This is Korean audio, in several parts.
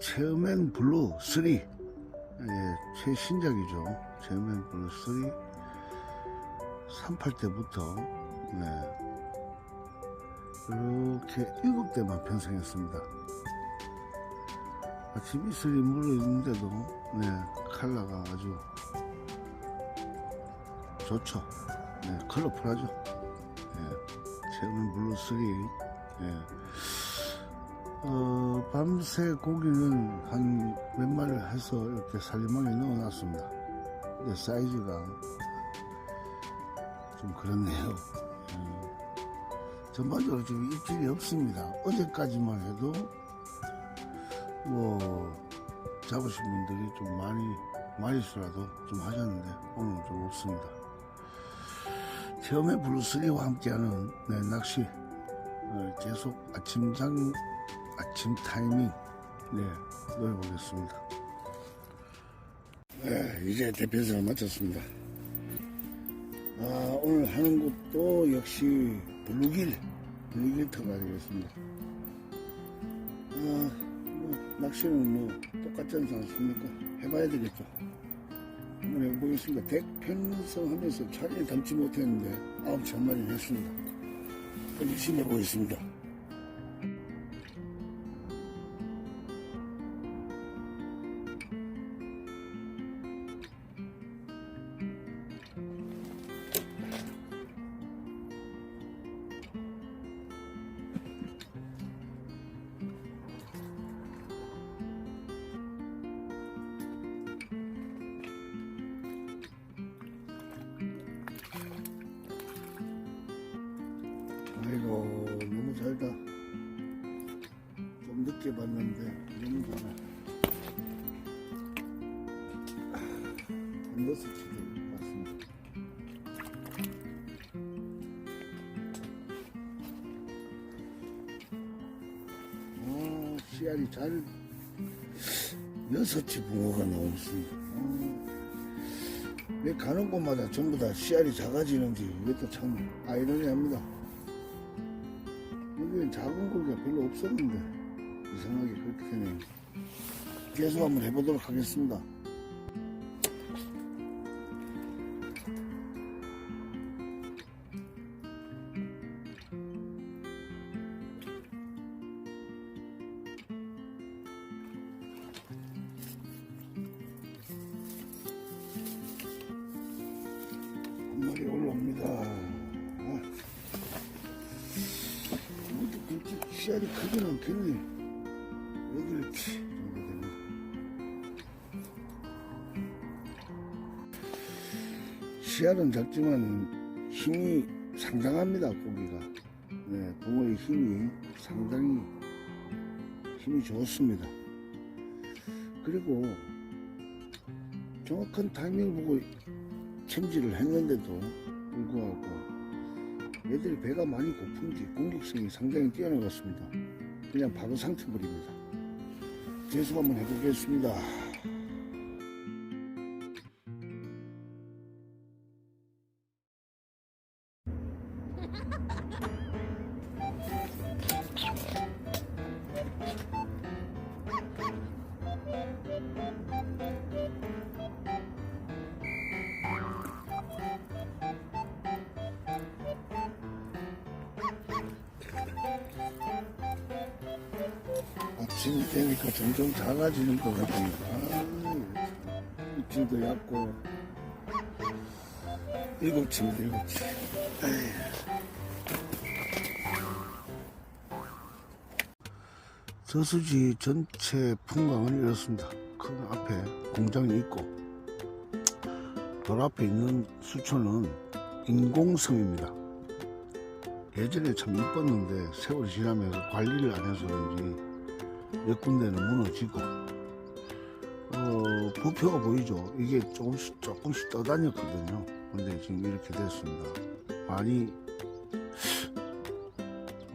체어맨 블루 3 예, 최신작이죠. 체어맨 블루 3 38대부터 네, 이렇게 7대만 편성했습니다. 아침 이슬이 물어 있는데도 네, 컬러가 아주 좋죠. 네, 컬러풀하죠. 예, 체어맨 블루 3 예. 어, 밤새 고기는 한 몇 마리를 해서 이렇게 살림하게 넣어놨습니다. 근데 사이즈가 좀 그렇네요. 음, 전반적으로 지금 입질이 없습니다. 어제까지만 해도 뭐 잡으신 분들이 좀 많이 마리수라도 좀 하셨는데 오늘 좀 없습니다. 처음에 블루스리와 함께하는 네, 낚시 어, 계속 아침장 아침 타이밍 네 노려보겠습니다. 네 이제 대편성을 마쳤습니다. 아 오늘 하는 것도 역시 블루길 블루길 터가 되겠습니다. 아 뭐 낚시는 뭐 똑같지 않습니까? 해봐야 되겠죠. 한번 해보겠습니다. 대편성하면서 차례 담지 못했는데 아홉 천 마리 했습니다. 열심히 해보겠습니다. 아이고 너무 잘다. 좀 늦게 봤는데 너무 잘하 한 여섯 치도 봤습니다. 아 씨알이 잘 여섯 치 붕어가 나오습니다. 왜 가는 곳마다 전부 다 씨알이 작아지는지 이것도 참 아이러니합니다 여기는 작은 고기가 별로 없었는데 이상하게 그렇게 되네요. 계속 한번 해보도록 하겠습니다. 한 마리 올라옵니다. 씨알이 크진 치 정도 됩니다. 씨알은 작지만 힘이 상당합니다, 고기가. 네, 붕어의 힘이 상당히 힘이 좋습니다. 그리고 정확한 타이밍 보고 챔질을 했는데도 불구하고 얘들이 배가 많이 고픈지 공격성이 상당히 같습니다. 그냥 바로 상태버립니다. 계속 한번 해보겠습니다. 아침이 되니까 점점 작아지는 것 같습니다. 아, 입질도 얕고 일곱 치입니다 일곱 치. 저수지 전체 풍광은 이렇습니다. 큰 앞에 공장이 있고 돌 앞에 있는 수초는 인공섬입니다. 예전에 참 이뻤는데 세월이 지나면서 관리를 안 해서 그런지 몇 군데는 무너지고 어, 부표가 보이죠? 이게 조금씩 조금씩 떠다녔거든요. 근데 지금 이렇게 됐습니다. 많이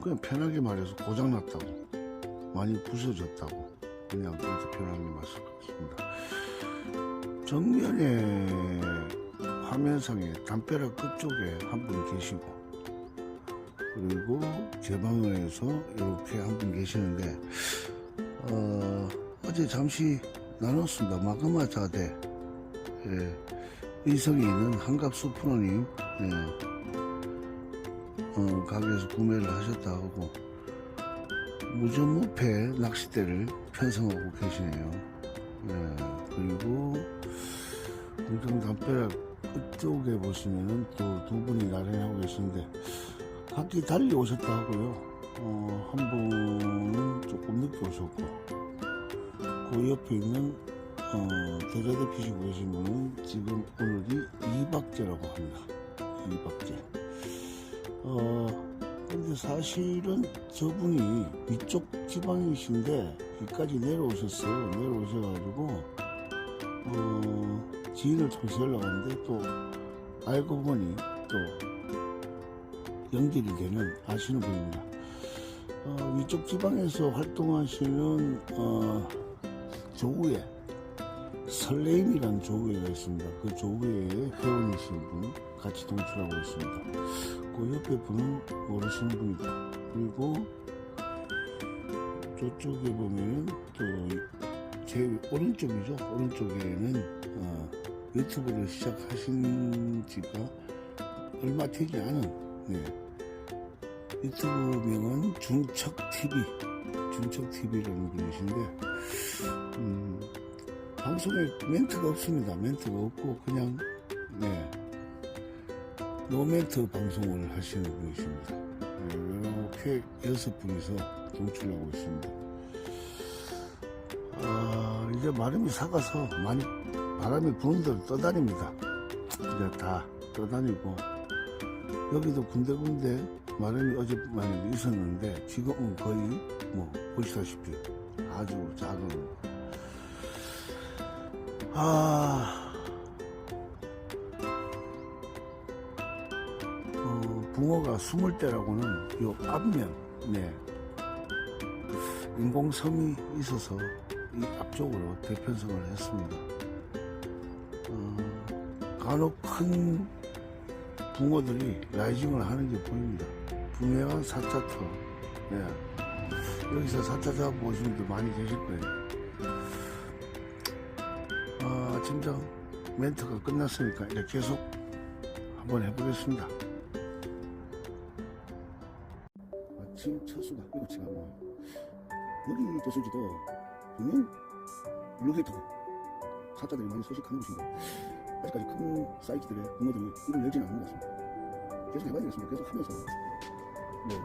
그냥 편하게 말해서 고장났다고 많이 부서졌다고 그냥 그렇게 표현하는 게 맞을 것 같습니다. 정면에 화면상에 담벼락 끝쪽에 한 분 계시고 그리고 제 방에서 이렇게 한 분 계시는데 어, 어제 잠시 나눴습니다. 마그마 자대. 예, 의성에 있는 한갑수 프로님, 예, 어, 가게에서 구매를 하셨다 하고, 무전무패 낚싯대를 편성하고 계시네요. 예, 그리고, 공정 담벼락 끝쪽에 보시면은 또 두 분이 나란히 하고 계시는데, 각기 달리 오셨다 하고요. 어, 한 분은 조금 늦게 오셨고, 그 옆에 있는 어, 대자대 피시고 계신 분은 지금 오늘이 이박제라고 합니다. 이박제. 어, 근데 사실은 저분이 위쪽 지방이신데 여기까지 내려오셨어요. 내려오셔가지고 어, 지인을 통해서 연락왔는데 또 알고 보니 또 연결이 되는 아시는 분입니다. 어, 위쪽 지방에서 활동하시는 어, 조우회 설레임이라는 조우회가 있습니다. 그 조우회의 회원이신 분 같이 동출하고 있습니다. 그 옆에 분은 모르시는 분이다. 그리고 저쪽에 보면 또제 오른쪽이죠. 오른쪽에는 어, 유튜브를 시작하신 지가 얼마 되지 않은 네. 유튜브 명은 중척TV 중척TV라는 분이신데 음, 방송에 멘트가 없습니다. 멘트가 없고 그냥 네 노멘트 방송을 하시는 분이십니다. 네, 이렇게 여섯 분이서 동출하고 있습니다. 아, 이제 마름이 사가서 많이 바람이 부는 대로 떠다닙니다. 이제 다 떠다니고 여기도 군데군데 마름이 어젯밤에 있었는데 지금은 거의 뭐 보시다시피 아주 작은 아 어, 붕어가 숨을 때라고는 요 앞면 네 인공섬이 있어서 이 앞쪽으로 대편성을 했습니다. 어, 간혹 큰 붕어들이 라이징을 하는 게 보입니다. 분명한 사차터. 네. 여기서 사차 잡아보시는 분들 많이 계실 거예요. 아, 아침장 멘트가 끝났으니까 이제 계속 한번 해보겠습니다. 아침 첫수가 7시가 나와요. 여기 저수지도 분명 로게이터고 사자들이 많이 서식하는 곳인데 아직까지 큰 사이트들의 붕어들이 입을 열지는 않는 것 같습니다. 계속 해봐야 되겠습니다. 계속 하면서 네,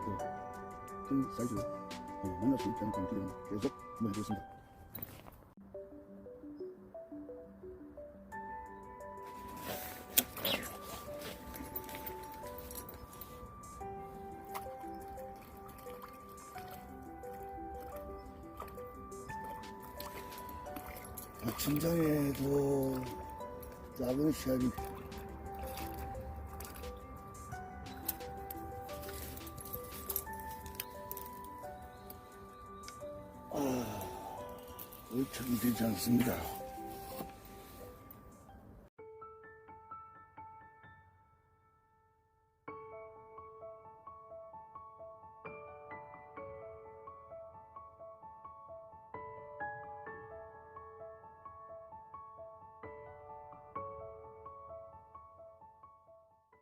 그큰 사이즈를 어, 만날 수 있지 않을까 하는 기대는 계속 한번 해보겠습니다. 아침장에도 작은 시야이 아, 얼척이 되지 않습니다.